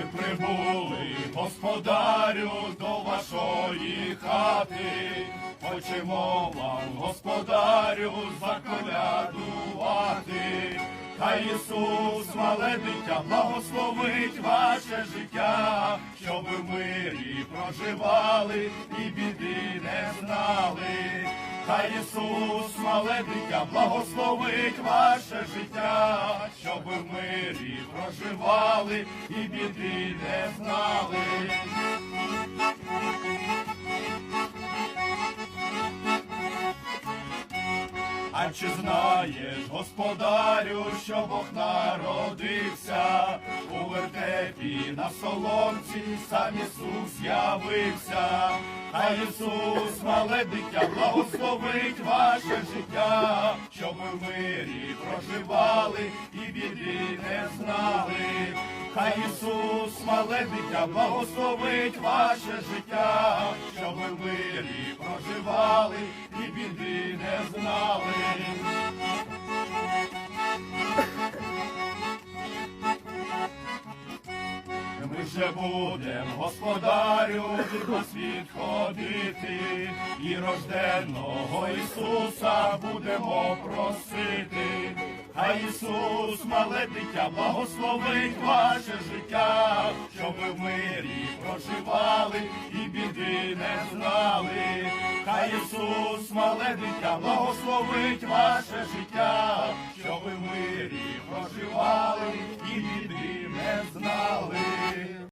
Ми прибули, господарю, до вашої хати. Хочемо вам, господарю, заколядувати. Хай Ісус, мале дитя, благословить ваше життя, щоб ви в мирі проживали і біди не знали. Хай Ісус, мале дитя, благословить ваше життя, щоб ви в мирі проживали і біди не знали. А чи знаєш, господарю, що Бог народився у вертепі на соломці, сам Ісус явився, а Ісус, мале дитя, благословить ваше життя, щоб ви в мирі проживали. Хай Ісус, мале дитя, благословить ваше життя, щоб ви в проживали і біди не знали. Ми вже будем, господарю, від вас відходити, і рожденного Ісуса будемо просити. Ісус, мале дитя, благословить ваше життя, щоб в мирі проживали і біди не знали. Хай Ісус, мале дитя, благословить ваше життя,